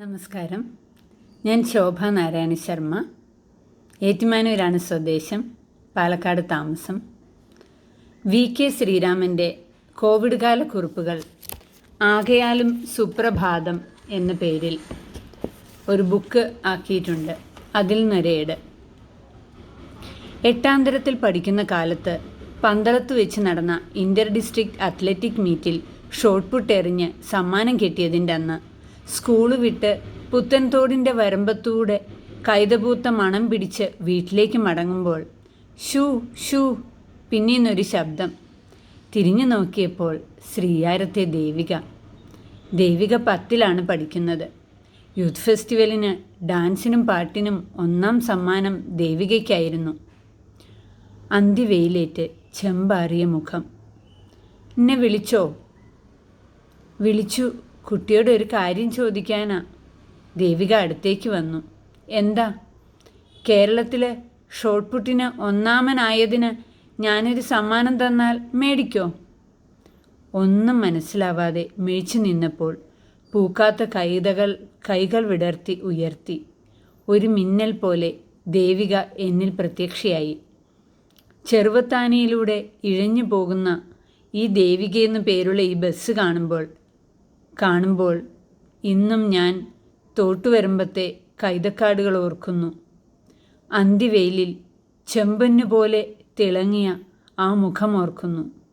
നമസ്കാരം. ഞാൻ ശോഭ നാരായണ ശർമ്മ. ഏറ്റുമാനൂരാണ് സ്വദേശം. പാലക്കാട് താമസം. വി കെ ശ്രീരാമന്റെ കോവിഡ് കാല കുറിപ്പുകൾ ആകയാലും സുപ്രഭാതം എന്ന പേരിൽ ഒരു ബുക്ക് ആക്കിയിട്ടുണ്ട്. അതിൽ നിന്നൊരേട് എട്ടാം തരത്തിൽ പഠിക്കുന്ന കാലത്ത് പന്തളത്ത് വെച്ച് നടന്ന ഇന്റർ ഡിസ്ട്രിക്ട് അത്ലറ്റിക് മീറ്റിൽ ഷോട്ട് പുട്ട് എറിഞ്ഞ് സമ്മാനം കിട്ടിയതിന്റെ അന്ന് സ്കൂൾ വിട്ട് പുത്തൻതോടിന്റെ വരമ്പത്തൂടെ കൈതപൂത്ത മണം പിടിച്ച് വീട്ടിലേക്ക് മടങ്ങുമ്പോൾ ഷൂ ഷൂ പിന്നീന്നൊരു ശബ്ദം. തിരിഞ്ഞു നോക്കിയപ്പോൾ ശ്രീയാരത്തെ ദേവിക. ദേവിക പത്തിലാണ് പഠിക്കുന്നത്. യൂത്ത് ഫെസ്റ്റിവലിന് ഡാൻസിനും പാട്ടിനും ഒന്നാം സമ്മാനം ദേവികയ്ക്കായിരുന്നു. അന്തിവെയിലേറ്റ് ചെമ്പാറിയ മുഖം. എന്നെ വിളിച്ചോ? വിളിച്ചു കുട്ടിയോട് ഒരു കാര്യം ചോദിക്കാനാ. ദേവിക അടുത്തേക്ക് വന്നു. എന്താ? കേരളത്തിലെ ഷോട്ട് പുട്ടിന് ഒന്നാമനായതിന് ഞാനൊരു സമ്മാനം തന്നാൽ മേടിക്കോ? ഒന്നും മനസ്സിലാവാതെ മേടിച്ചു നിന്നപ്പോൾ പൂക്കാത്ത കൈതകൾ കൈകൾ വിടർത്തി ഉയർത്തി. ഒരു മിന്നൽ പോലെ ദേവിക എന്നിൽ പ്രത്യക്ഷയായി. ചെറുവത്താനിയിലൂടെ ഇഴഞ്ഞു പോകുന്ന ഈ ദേവികയെന്നു പേരുള്ള ഈ ബസ് കാണുമ്പോൾ കാണുമ്പോൾ ഇന്നും ഞാൻ തോട്ടുവരമ്പത്തെ കൈതക്കാടുകൾ ഓർക്കുന്നു. അന്തിവെയിലിൽ ചെമ്പന്നു പോലെ തിളങ്ങിയ ആ മുഖം ഓർക്കുന്നു.